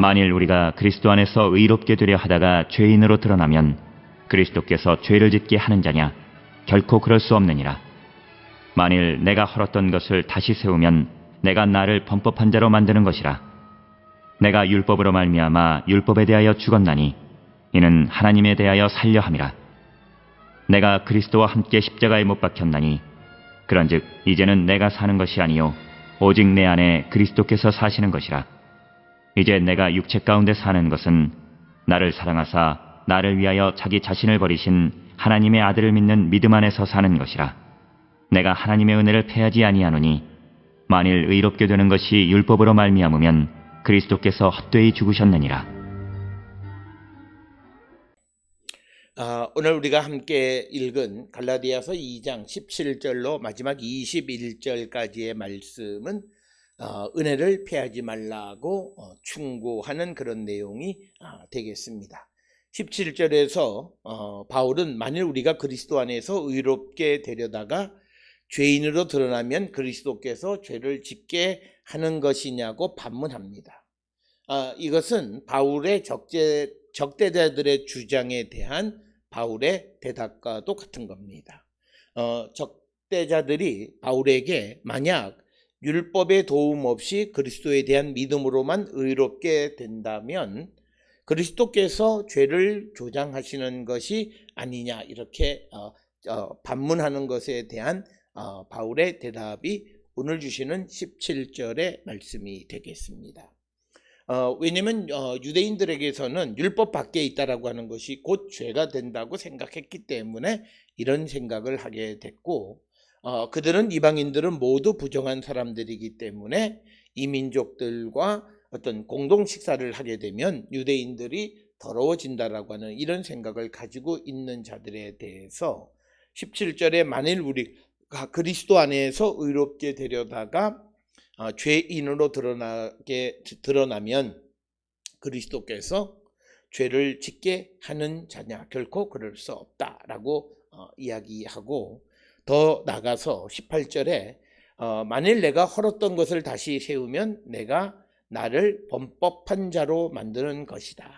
만일 우리가 그리스도 안에서 의롭게 되려 하다가 죄인으로 드러나면 그리스도께서 죄를 짓게 하는 자냐? 결코 그럴 수 없느니라. 만일 내가 헐었던 것을 다시 세우면 내가 나를 범법한 자로 만드는 것이라. 내가 율법으로 말미암아 율법에 대하여 죽었나니 이는 하나님에 대하여 살려 함이라. 내가 그리스도와 함께 십자가에 못 박혔나니 그런즉 이제는 내가 사는 것이 아니요 오직 내 안에 그리스도께서 사시는 것이라. 이제 내가 육체 가운데 사는 것은 나를 사랑하사 나를 위하여 자기 자신을 버리신 하나님의 아들을 믿는 믿음 안에서 사는 것이라. 내가 하나님의 은혜를 패하지 아니하노니 만일 의롭게 되는 것이 율법으로 말미암으면 그리스도께서 헛되이 죽으셨느니라. 아, 오늘 우리가 함께 읽은 갈라디아서 2장 17절로 마지막 21절까지의 말씀은 어, 은혜를 피하지 말라고 어, 충고하는 그런 내용이 아, 되겠습니다. 17절에서 어, 바울은 만일 우리가 그리스도 안에서 의롭게 되려다가 죄인으로 드러나면 그리스도께서 죄를 짓게 하는 것이냐고 반문합니다. 아, 이것은 바울의 적재, 적대자들의 주장에 대한 바울의 대답과도 같은 겁니다. 어, 적대자들이 바울에게 만약 율법의 도움 없이 그리스도에 대한 믿음으로만 의롭게 된다면 그리스도께서 죄를 조장하시는 것이 아니냐 이렇게 어, 어, 반문하는 것에 대한 어, 바울의 대답이 오늘 주시는 17절의 말씀이 되겠습니다. 어, 왜냐하면 어, 유대인들에게서는 율법 밖에 있다라고 하는 것이 곧 죄가 된다고 생각했기 때문에 이런 생각을 하게 됐고 어, 그들은 이방인들은 모두 부정한 사람들이기 때문에 이민족들과 어떤 공동 식사를 하게 되면 유대인들이 더러워진다라고 하는 이런 생각을 가지고 있는 자들에 대해서 17절에 만일 우리가 그리스도 안에서 의롭게 되려다가 어, 죄인으로 드러나게 드러나면 그리스도께서 죄를 짓게 하는 자냐? 결코 그럴 수 없다라고 어, 이야기하고 더 나가서 18절에 어, 만일 내가 헐었던 것을 다시 세우면 내가 나를 범법한 자로 만드는 것이다.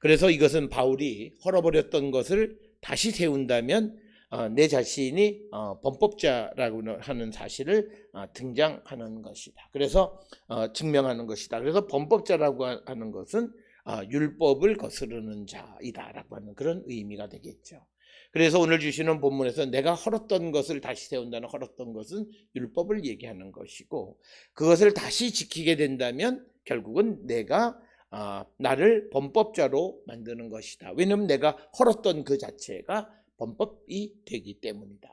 그래서 이것은 바울이 헐어버렸던 것을 다시 세운다면 어, 내 자신이 어, 범법자라고 하는 사실을 어, 등장하는 것이다. 그래서 어, 증명하는 것이다. 그래서 범법자라고 하는 것은 어, 율법을 거스르는 자이다라고 하는 그런 의미가 되겠죠. 그래서 오늘 주시는 본문에서 내가 헐었던 것을 다시 세운다는 헐었던 것은 율법을 얘기하는 것이고 그것을 다시 지키게 된다면 결국은 내가 어, 나를 범법자로 만드는 것이다. 왜냐하면 내가 헐었던 그 자체가 범법이 되기 때문이다.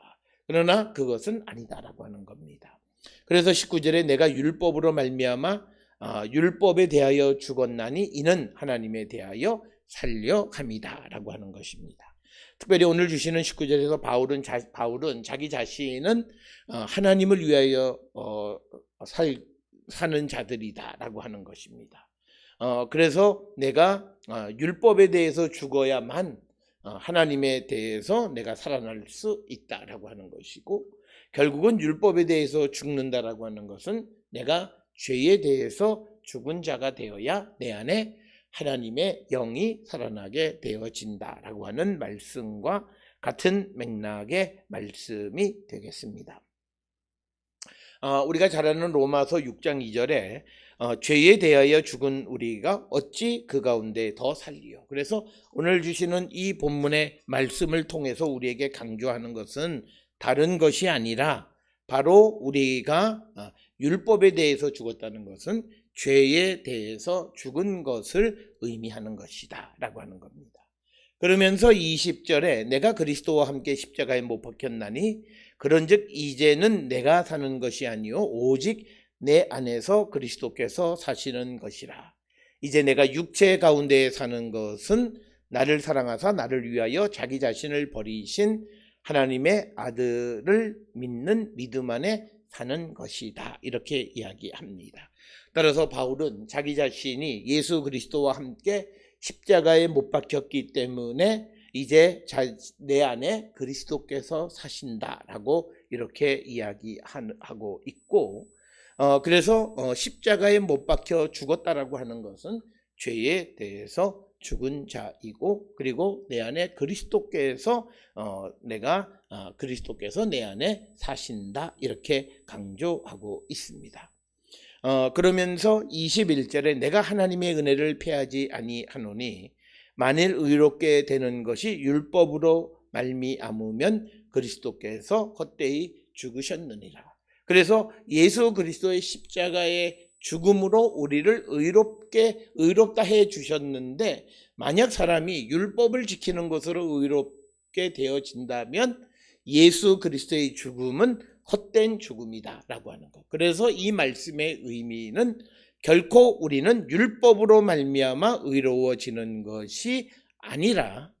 그러나 그것은 아니다라고 하는 겁니다. 그래서 19절에 내가 율법으로 말미암아 아, 율법에 대하여 죽었나니 이는 하나님에 대하여 살려 함이다라고 하는 것입니다. 특별히 오늘 주시는 19절에서 바울은 자, 바울은 자기 자신은 어, 하나님을 위하여 어, 살, 사는 자들이다라고 하는 것입니다. 어, 그래서 내가 어, 율법에 대해서 죽어야만 어, 하나님에 대해서 내가 살아날 수 있다라고 하는 것이고 결국은 율법에 대해서 죽는다라고 하는 것은 내가 죄에 대해서 죽은 자가 되어야 내 안에 하나님의 영이 살아나게 되어진다라고 하는 말씀과 같은 맥락의 말씀이 되겠습니다. 어, 우리가 잘 아는 로마서 6장 2절에 어, 죄에 대하여 죽은 우리가 어찌 그 가운데 더 살리요. 그래서 오늘 주시는 이 본문의 말씀을 통해서 우리에게 강조하는 것은 다른 것이 아니라 바로 우리가 어, 율법에 대해서 죽었다는 것은 죄에 대해서 죽은 것을 의미하는 것이다 라고 하는 겁니다. 그러면서 20절에 내가 그리스도와 함께 십자가에 못 박혔나니 그런즉 이제는 내가 사는 것이 아니요 오직 내 안에서 그리스도께서 사시는 것이라. 이제 내가 육체 가운데 사는 것은 나를 사랑하사 나를 위하여 자기 자신을 버리신 하나님의 아들을 믿는 믿음 안에 사는 것이다. 이렇게 이야기합니다. 따라서 바울은 자기 자신이 예수 그리스도와 함께 십자가에 못 박혔기 때문에 이제 내 안에 그리스도께서 사신다라고 이렇게 이야기하고 있고 어, 그래서 어, 십자가에 못 박혀 죽었다라고 하는 것은 죄에 대해서 죽은 자이고 그리고 내 안에 그리스도께서 어, 내가 어, 그리스도께서 내 안에 사신다 이렇게 강조하고 있습니다. 어, 그러면서 21절에 내가 하나님의 은혜를 패하지 아니하노니 만일 의롭게 되는 것이 율법으로 말미암으면 그리스도께서 헛되이 죽으셨느니라. 그래서 예수 그리스도의 십자가의 죽음으로 우리를 의롭게 의롭다 해 주셨는데 만약 사람이 율법을 지키는 것으로 의롭게 되어진다면 예수 그리스도의 죽음은 헛된 죽음이다라고 하는 것. 그래서 이 말씀의 의미는 결코 우리는 율법으로 말미암아 의로워지는 것이 아니라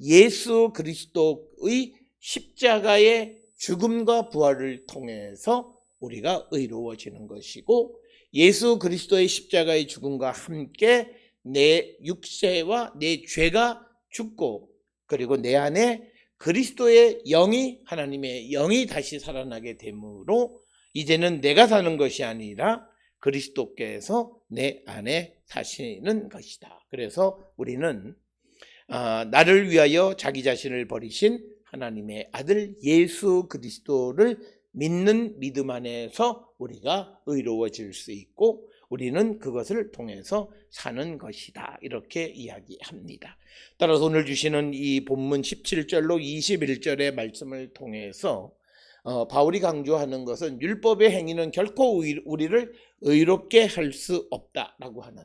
예수 그리스도의 십자가의 죽음과 부활을 통해서 우리가 의로워지는 것이고 예수 그리스도의 십자가의 죽음과 함께 내 육체와 내 죄가 죽고 그리고 내 안에 그리스도의 영이 하나님의 영이 다시 살아나게 되므로 이제는 내가 사는 것이 아니라 그리스도께서 내 안에 사시는 것이다. 그래서 우리는 아, 나를 위하여 자기 자신을 버리신 하나님의 아들 예수 그리스도를 믿는 믿음 안에서 우리가 의로워질 수 있고 우리는 그것을 통해서 사는 것이다. 이렇게 이야기합니다. 따라서 오늘 주시는 이 본문 17절로 21절의 말씀을 통해서 어, 바울이 강조하는 것은 율법의 행위는 결코 의- 우리를 의롭게 할 수 없다라고 하는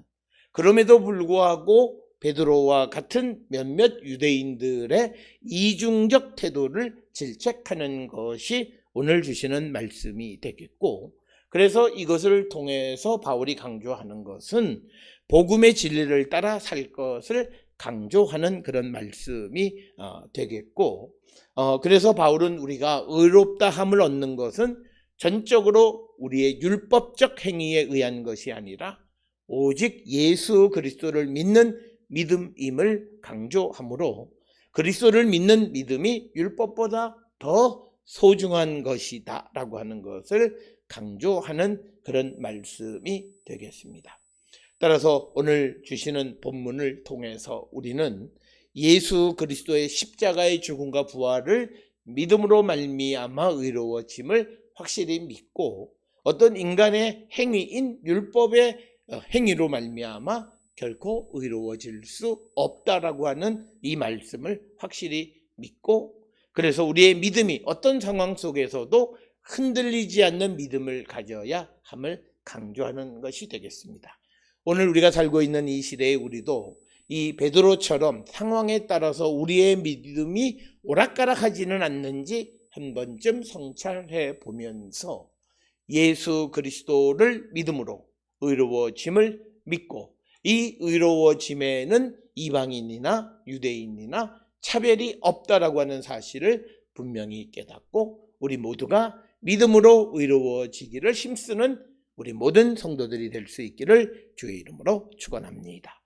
그럼에도 불구하고 베드로와 같은 몇몇 유대인들의 이중적 태도를 질책하는 것이 오늘 주시는 말씀이 되겠고 그래서 이것을 통해서 바울이 강조하는 것은 복음의 진리를 따라 살 것을 강조하는 그런 말씀이 어, 되겠고 어, 그래서 바울은 우리가 의롭다함을 얻는 것은 전적으로 우리의 율법적 행위에 의한 것이 아니라 오직 예수 그리스도를 믿는 믿음임을 강조하므로 그리스도를 믿는 믿음이 율법보다 더 소중한 것이다라고 하는 것을 강조하는 그런 말씀이 되겠습니다. 따라서 오늘 주시는 본문을 통해서 우리는 예수 그리스도의 십자가의 죽음과 부활을 믿음으로 말미암아 의로워짐을 확실히 믿고 어떤 인간의 행위인 율법의 어, 행위로 말미암아 결코 의로워질 수 없다라고 하는 이 말씀을 확실히 믿고 그래서 우리의 믿음이 어떤 상황 속에서도 흔들리지 않는 믿음을 가져야 함을 강조하는 것이 되겠습니다. 오늘 우리가 살고 있는 이 시대에 우리도 이 베드로처럼 상황에 따라서 우리의 믿음이 오락가락하지는 않는지 한 번쯤 성찰해 보면서 예수 그리스도를 믿음으로 의로워짐을 믿고 이 의로워짐에는 이방인이나 유대인이나 차별이 없다라고 하는 사실을 분명히 깨닫고 우리 모두가 믿음으로 의로워지기를 힘쓰는 우리 모든 성도들이 될 수 있기를 주의 이름으로 축원합니다.